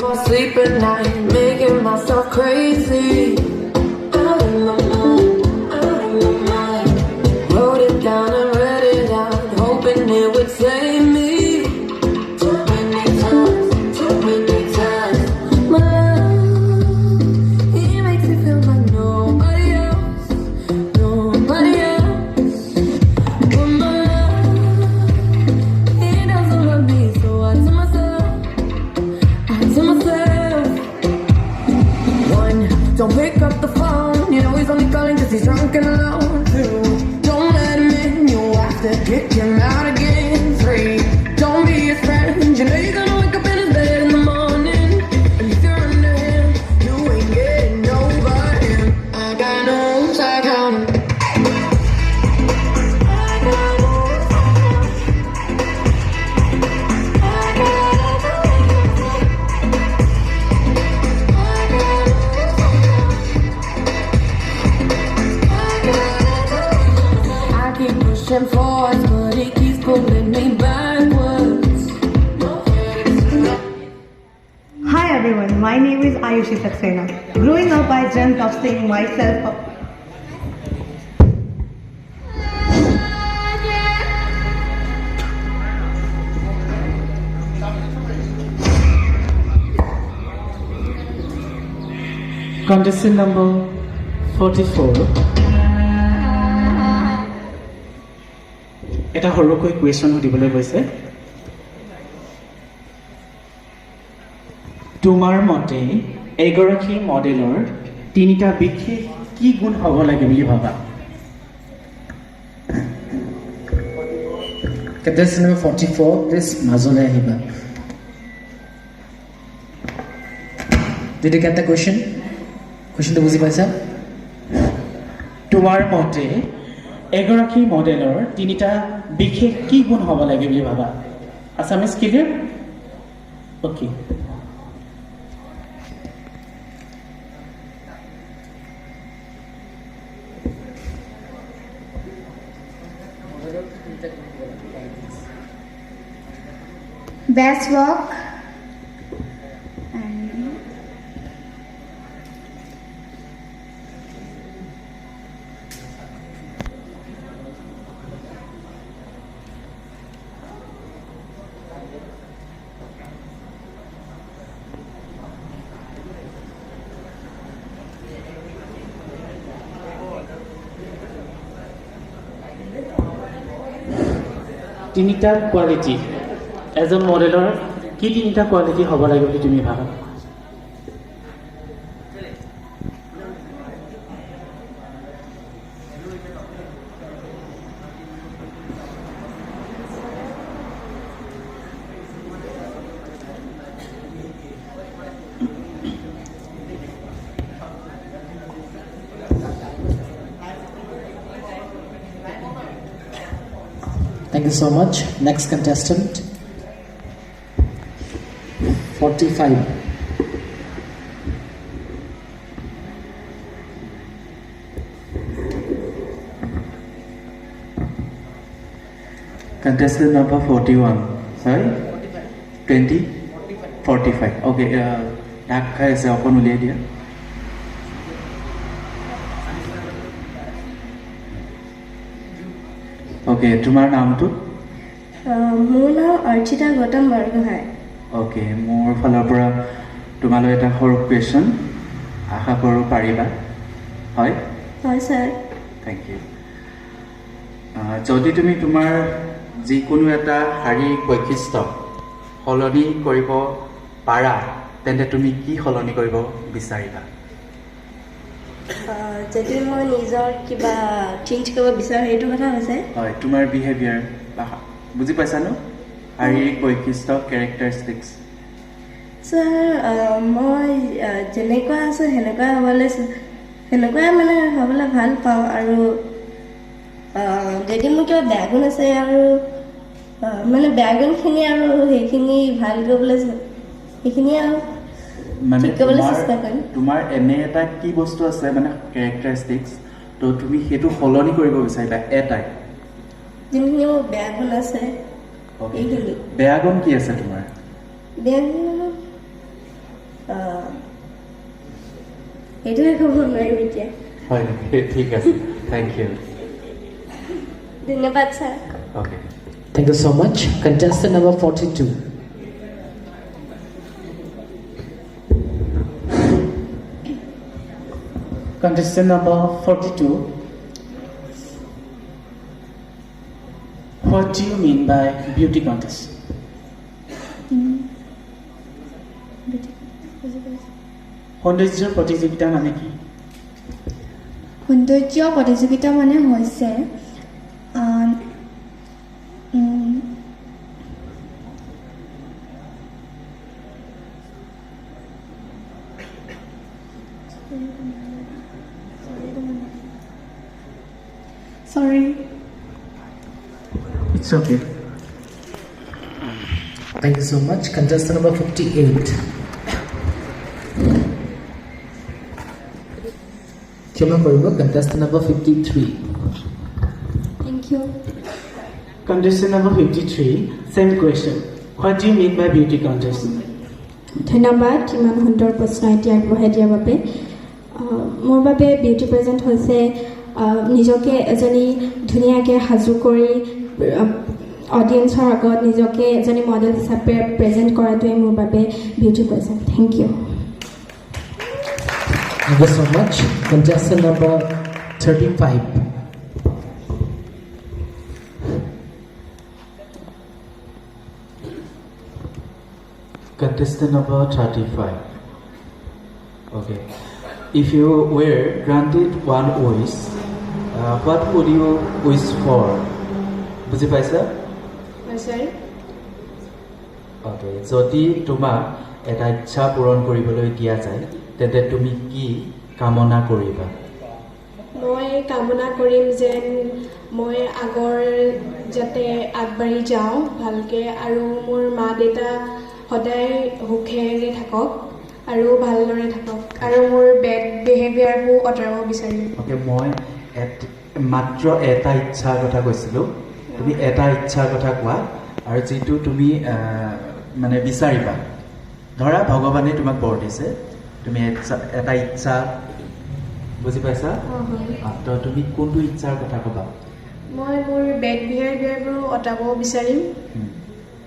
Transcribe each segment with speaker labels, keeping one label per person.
Speaker 1: My sleep at night, making myself crazy. get you out.
Speaker 2: Dreamt of seeing myself.
Speaker 3: Contestant number 44 এটা সৰুকৈ question সুধিবলৈ গৈছে তোমাৰ মতে এগৰাকী মডেলৰ তিনিটা বিশেষ কি গুণ হ'ব লাগে বুলি ভাবা?
Speaker 4: Contestant number 44, please মাজলৈ আহিবা Did you get the question? Questionটো বুজি পাইছা?
Speaker 3: তোমাৰ মতে এগৰাকী মডেলৰ তিনিটা বিশেষ কি গুণ হ'ব লাগে বুলি ভাবা? Assamese clear okay
Speaker 5: Best work. and
Speaker 3: quality এজন মডেলৰ কি তিনিটা কোৱালিটি হ'ব লাগে বুলি তুমি ভাবা
Speaker 4: Thank you so much. Next contestant 45
Speaker 6: contested number 41 sorry 20 45, okay uh, Dhaka ऐसे अपन ले लिया ओके okay, तुम्हारा नाम
Speaker 5: तो uh, अर्चिता गौतम बरगोहाई
Speaker 6: অ'কে মোৰ ফালৰ পৰা তোমালৈ এটা সৰু কুৱেশ্যন আশা কৰোঁ পাৰিবা। হয়?
Speaker 5: হয় ছাৰ
Speaker 6: থেংক ইউ যদি তুমি তোমাৰ যিকোনো এটা শাৰীৰিক বৈশিষ্ট্য সলনি কৰিব পাৰা তেন্তে তুমি কি সলনি কৰিব বিচাৰিবা?
Speaker 5: যদি মই নিজৰ কিবা চেঞ্জ কৰিব বিচাৰোঁ সেইটো কথা হৈছে।
Speaker 6: হয় তোমাৰ বিহেভিয়াৰ বুজি পাইছা ন শাৰীৰিক বৈশিষ্ট্য কেৰেক্টাৰিষ্টিক্স
Speaker 5: ছাৰ মই আহ, যেনেকুৱা আছোঁ সেনেকুৱাই হ'বলৈ সেনেকুৱাই মানে হ'বলৈ ভাল পাওঁ আৰু যদি মোৰ কিবা বেয়া গুণ আছে আৰু মানে বেয়া গুণখিনি আৰু সেইখিনি ভাল কৰিবলৈ সেইখিনি আৰু
Speaker 6: মানে। তোমাৰ এনে এটা কি বস্তু আছে মানে কেৰেক্টাৰিষ্টিক্স তো তুমি সেইটো সলনি কৰিব বিচাৰিবা এটাই।
Speaker 5: যোনখিনি মোৰ বেয়া গুণ আছে।
Speaker 6: Okay.
Speaker 5: এইখিনি
Speaker 6: বেয়া গুণ কি আছে তোমাৰ
Speaker 5: বেয়া গুণ আহ, এইটোৱে ক'ব নোৱাৰিম এতিয়া
Speaker 6: হয় নেকি ঠিক আছে থেংক ইউ
Speaker 5: ধন্যবাদ sir
Speaker 6: okay
Speaker 7: Thank you so much. Contestant number 42.
Speaker 3: Contestant number 42. What do you mean by beauty contest? সৌন্দৰ্য প্ৰতিযোগিতা মানে কি
Speaker 2: সৌন্দৰ্য প্ৰতিযোগিতা মানে হৈছে
Speaker 3: It's okay.
Speaker 7: Thank you so much. Contestant number 58. ক্ষমা করব contestant number 53
Speaker 2: thank you
Speaker 3: contestant number 53 same question what do you mean by beauty contest
Speaker 8: ধন্যবাদ কিমান সুন্দৰ প্ৰশ্ন এতিয়া আগবঢ়াই দিয়াৰ বাবে মোৰ বাবে বিউটি প্ৰেজেণ্ট হৈছে নিজকে এজনী ধুনীয়াকৈ সাজু কৰি অডিয়েঞ্চৰ আগত নিজকে এজনী মডেল হিচাপে প্ৰেজেণ্ট কৰাটোৱে মোৰ বাবে beauty present thank you
Speaker 7: Thank you so much. Contestant number 35.
Speaker 6: Contestant number 35. Okay. If you were granted one wish, uh, what would you wish for? বুজি পাইছা? অ'কে যদি তোমাক এটা ইচ্ছা পূৰণ কৰিবলৈ দিয়া যায় তেন্তে তুমি কি কামনা কৰিবা?
Speaker 8: মই কামনা কৰিম যেন মই আগৰ যাতে আগবাঢ়ি যাওঁ ভালকৈ আৰু মোৰ মা দেউতা সদায় সুখেৰে থাকক আৰু ভালদৰে থাকক আৰু মোৰ বেড বিহেভিয়াৰবোৰ আঁতৰাব বিচাৰিম।
Speaker 6: অ'কে মই মাত্ৰ এটা ইচ্ছাৰ কথা কৈছিলোঁ। তুমি এটা ইচ্ছাৰ কথা কোৱা আৰু যিটো তুমি মানে বিচাৰিবা। ধৰা ভগৱানে তোমাক বৰ দিছে। তুমি এটা ইচ্ছা বুজি পাইছা? তো তুমি কোনটো ইচ্ছাৰ কথা ক'বা?
Speaker 8: মই মোৰ বেড বিহেভিয়াৰবোৰ আঁতৰাব বিচাৰিম।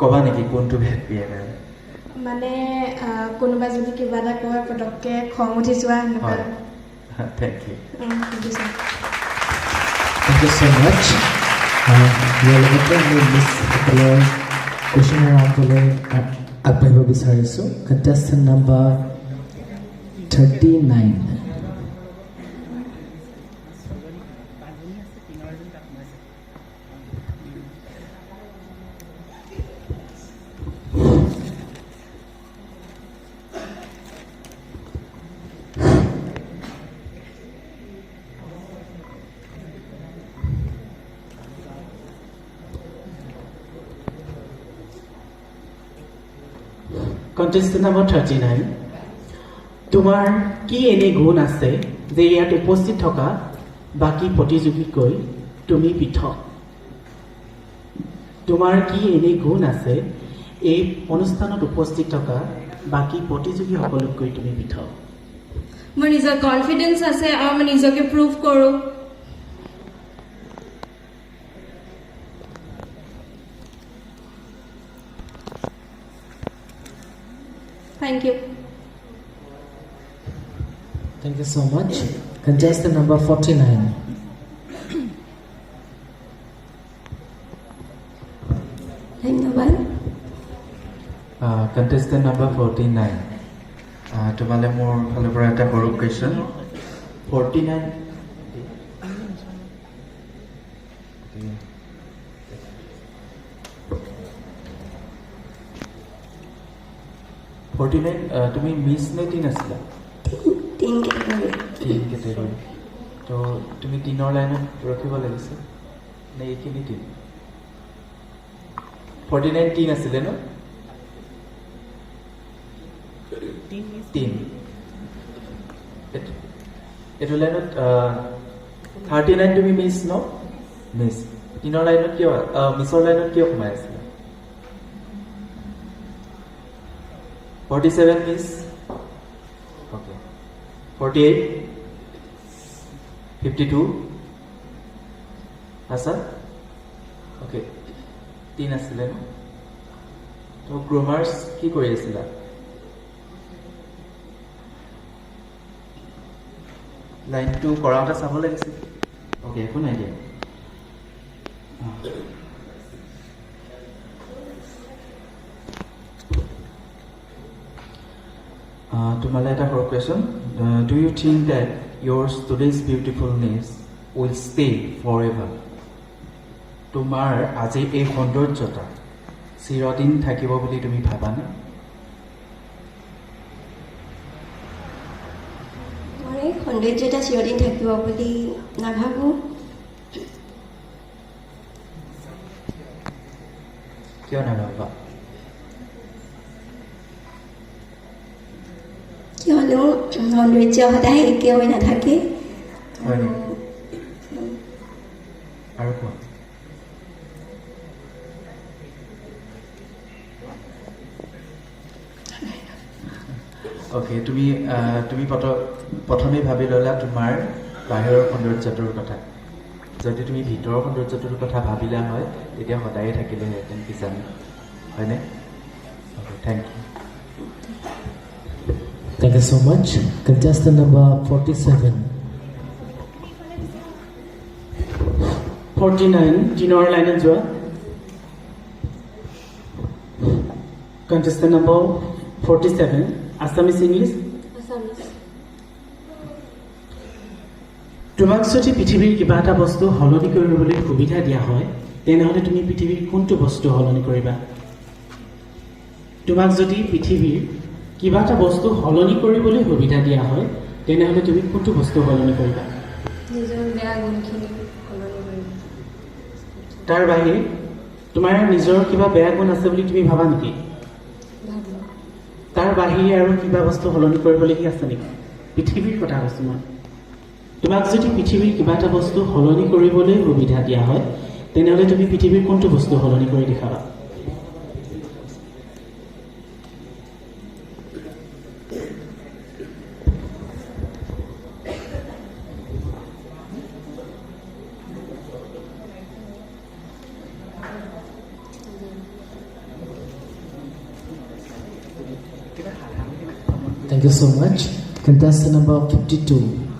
Speaker 6: ক'বা নেকি কোনটো ভেদ বিহেভিয়াৰ
Speaker 8: মানে কোনোবা যদি কিবা এটা কয় পটককৈ খং উঠি যোৱা এনেকুৱা।
Speaker 6: থেংক ইউ
Speaker 8: অঁ, সুধিছোঁ
Speaker 7: Thank you Questioner of the way contestant number 39.
Speaker 3: Contestant thirty nine তোমাৰ কি এনে গুণ আছে যে ইয়াত উপস্থিত থকা বাকী প্রতিযোগীক তুমি পৃথক? তোমাৰ কি এনে গুণ আছে এই অনুষ্ঠানত উপস্থিত থকা বাকী প্ৰতিযোগীসকলতকৈ তুমি পৃথক?
Speaker 9: মোৰ নিজৰ কনফিডেঞ্চ আছে আৰু মই নিজকে প্ৰুভ কৰোঁ। Thank you
Speaker 7: Thank you so much. Contestant number 49.
Speaker 8: ধন্যবাদ
Speaker 6: কণ্টেষ্টেণ্ট নাম্বাৰ ফৰ্টি নাইন তোমালৈ মোৰ ফালৰ পৰা এটা সৰু question forty nine forty nine তুমি মিছ নে টিন আছিলা
Speaker 5: তিন কেটেগৰী
Speaker 6: টিন কেটেগৰী তো তুমি টিনৰ লাইনত ৰখিব লাগিছে নে এইখিনি টিন ফৰ্টি নাইন টিন আছিলে ন টিন এইটো- এইটো লাইনত থাৰ্টি নাইন তুমি মিছ ন মিছ টিনৰ লাইনত কিয় আহ, মিছৰ লাইনত কিয় সোমাই আছিলা forty seven miss forty eight fifty two আছা অ'কে তিন আছিলে ন তো গ্ৰুমাৰ্ছ কি কৰি আছিলা লাইনটো কৰাওঁতে চাব লাগিছিল অ'কে একো নাই দিয়া অঁ। Uh, তোমালৈ এটা সৰু question do you think that your today's beautifulness will stay forever তোমাৰ আজি এই সৌন্দৰ্যতা চিৰদিন থাকিব বুলি তুমি ভাবানে
Speaker 5: মই এই সৌন্দৰ্যতা চিৰদিন থাকিব বুলি নাভাবোঁ
Speaker 6: কিয় নাভাবা
Speaker 5: সৌন্দৰ্য সদায় একে হৈ নাথাকে
Speaker 6: অ'কে তুমি তুমি প্ৰথ- প্ৰথমে ভাবি ল'লা তোমাৰ বাহিৰৰ সৌন্দৰ্যটোৰ কথা। যদি তুমি ভিতৰৰ সৌন্দৰ্যটোৰ কথা ভাবিলা হয় তেতিয়া সদায়ে থাকিলেহেঁতেন কিজানি। হয়নে? Okay thank you
Speaker 7: Thank you so much. Contestant number 47.
Speaker 3: Forty nine দিনৰ লাইনত যোৱা contestant number forty seven Assamese English তোমাক যদি পৃথিৱীৰ কিবা এটা বস্তু সলনি কৰিবলৈ সুবিধা দিয়া হয় তেনেহ'লে তুমি পৃথিৱীৰ কোনটো বস্তু সলনি কৰিবা? তোমাক যদি পৃথিৱীৰ কিবা এটা বস্তু সলনি কৰিবলৈ সুবিধা দিয়া হয় তেনেহ'লে তুমি কোনটো বস্তু সলনি কৰিবা? তাৰ বাহিৰে তোমাৰ নিজৰ কিবা বেয়া গুণ আছে বুলি তুমি ভাবা নেকি? তাৰ বাহিৰে আৰু কিবা বস্তু সলনি কৰিবলগীয়া আছে নেকি? পৃথিৱীৰ কথা কৈছোঁ মই। তোমাক যদি পৃথিৱীৰ কিবা এটা বস্তু সলনি কৰিবলৈ সুবিধা দিয়া হয় তেনেহ'লে তুমি পৃথিৱীৰ কোনটো বস্তু সলনি কৰি দেখাবা?
Speaker 7: You so much. Contestant number 52.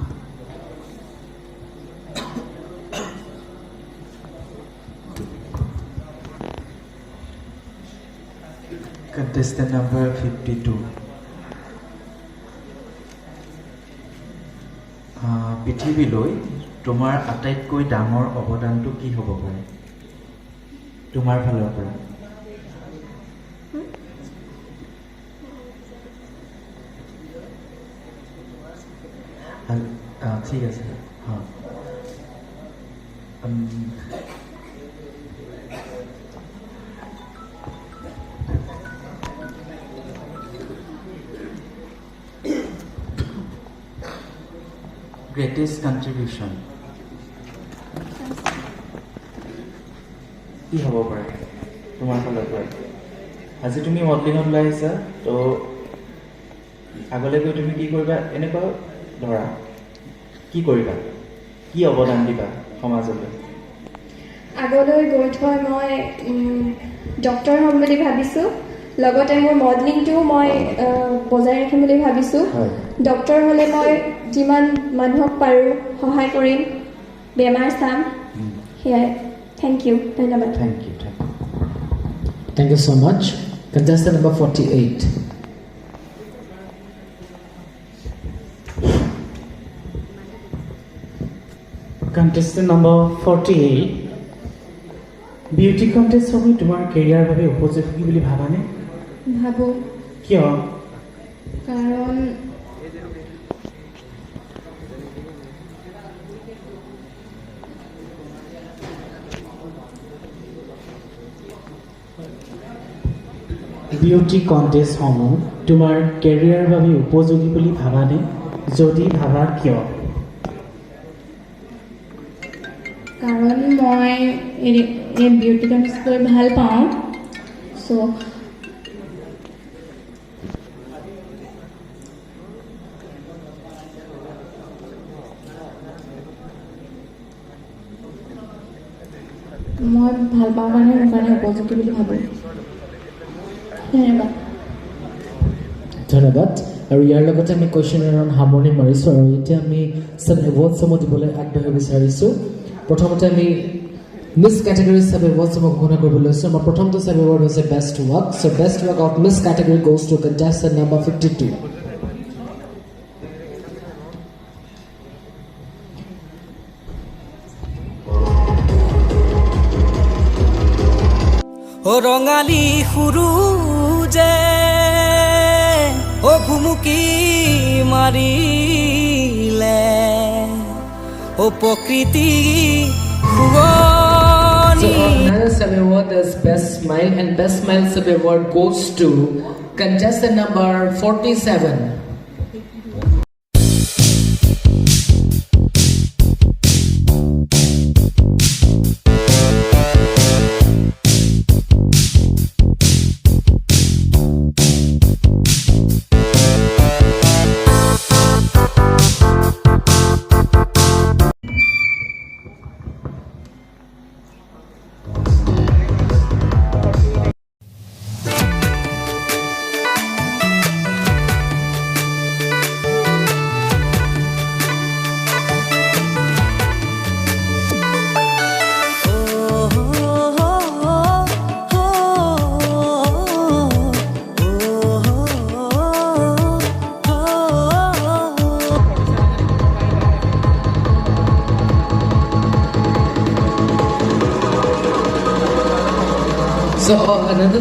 Speaker 6: Contestant number 52. আহ, পৃথিৱীলৈ তোমাৰ আটাইতকৈ ডাঙৰ অৱদানটো কি হ'ব পাৰে তোমাৰ ফালৰ পৰা ঠিক আছে উম, greatest contribution কি হ'ব পাৰে? তোমাৰ ফালৰ পৰা। আজি তুমি মডেলিঙত ওলাই আহিছা তো আগলৈ গৈ তুমি কি কৰিবা? এনেকুৱা ধৰা। কি কৰিবা? কি অৱদান দিবা সমাজলৈ?
Speaker 10: আগলৈ গৈ থৈ মই ডক্টৰ হ'ম বুলি ভাবিছোঁ। লগতে মোৰ মডেলিংটোও মই বজাই ৰাখিম বুলি ভাবিছোঁ। ডক্টৰ হ'লে মই যিমান মানুহক পাৰোঁ সহায় কৰিম বেমাৰ চাম। সেয়াই। থেংক ইউ ধন্যবাদ।
Speaker 6: Thank you thank you
Speaker 7: Thank you so much. Contestant number 48.
Speaker 3: Number forty eight beauty contest হ'ব তোমাৰ কেৰিয়াৰ বাবে উপযোগী বুলি ভাবানে
Speaker 11: ভাবোঁ।
Speaker 3: কিয়?
Speaker 11: কাৰণ
Speaker 3: বিউটি কণ্টেষ্টসমূহ তোমাৰ কেৰিয়াৰ বাবে উপযোগী বুলি ভাবানে যদি ভাবা কিয়?
Speaker 11: কাৰণ মই এই বিউটি ডান্স কৰি ভাল পাওঁ। চ' মই ভাল পাওঁ কাৰণে মোৰ কাৰণে উপযোগী বুলি ভাবোঁ। ধন্যবাদ।
Speaker 7: ধন্যবাদ। আৰু ইয়াৰ লগতে আমি কুৱেশ্যন এৰাউণ্ড সামৰণি মাৰিছোঁ আৰু এতিয়া আমি চেভেন ৱৰ্ড চমু দিবলৈ আগবাঢ়িব বিচাৰিছোঁ। প্ৰথমতে আমি মিছ কেটেগৰী চাব এৱাৰ্ডছসমূহ ঘোষণা কৰিব লৈছোঁ আমাৰ প্ৰথমটো চাব এৱাৰ্ড হৈছে best work show' best work of miss category goes to contestant number fifty two
Speaker 12: ও ৰঙালী সুৰুজে ও ভুমুকি মাৰিলে ও প্ৰকৃতি
Speaker 7: So
Speaker 12: শুৱনি
Speaker 7: another sub award is Best Smile and Best Smile sub award goes to contestant number 47.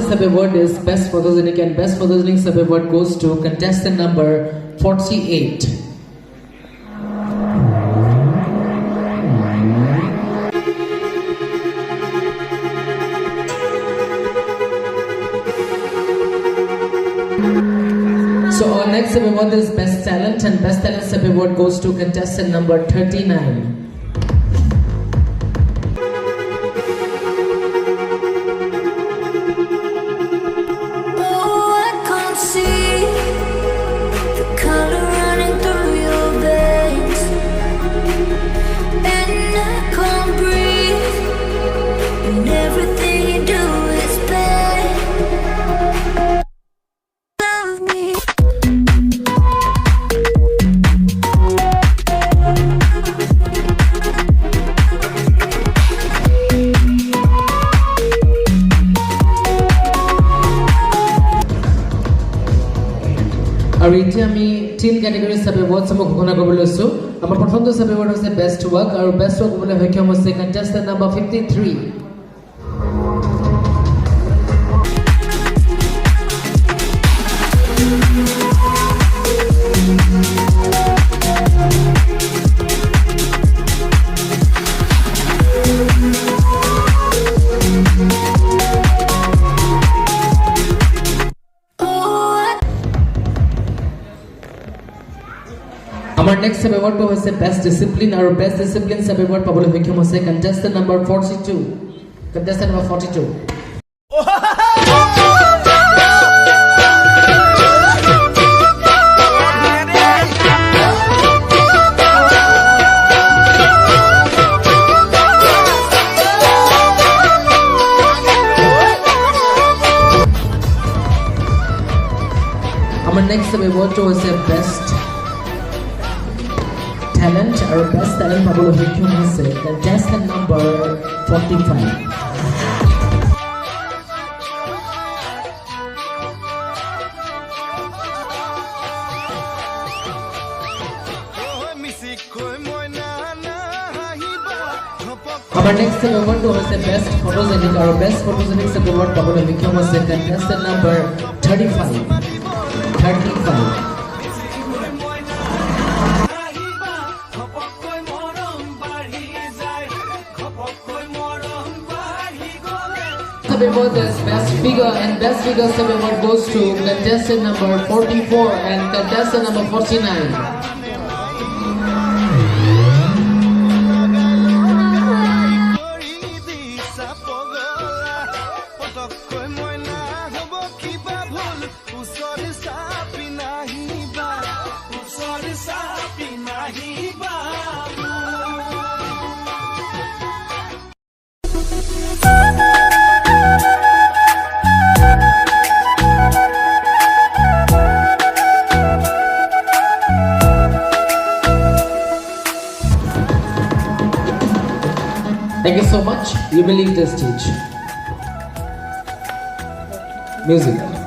Speaker 7: listening survey word is best for those listening and best for those listening survey word goes to contestant number 48. So our next survey word is best talent and best talent survey word goes to contestant number 39. আৰু এতিয়া আমি তিন category চাব এৱাৰ্ডছসমূহ ঘোষণা কৰিব লৈছোঁ। আমাৰ প্ৰথমটো চাব এৱাৰ্ড হৈছে বেষ্ট ৱৰ্ক আৰু বেষ্ট ৱৰ্ক হ'বলৈ সক্ষম হৈছে কণ্টেষ্টেণ্ট নাম্বাৰ ফিফটি থ্ৰী আমাৰ নেক্সট চাব এৱাৰ্ডটো হৈছে বেষ্ট ডিচিপ্লিন আৰু বেষ্ট ডিচিপ্লিন চাব এৱাৰ্ড পাবলৈ সক্ষম হৈছে contestant number forty two contestant number forty two আমাৰ নেক্সট চাব এৱাৰ্ডটো হৈছে talent, our best talent Pablo Hikyu Muse, contestant number 45. Our next award goes the best photogenic. Our best photogenic award Pablo Hikyu Muse, contestant number 35. 35. Mr. Bimod best figure and best figure sub Bimod goes to contestant number 44 and contestant number 49. Thank you so much. You may leave the stage. Music.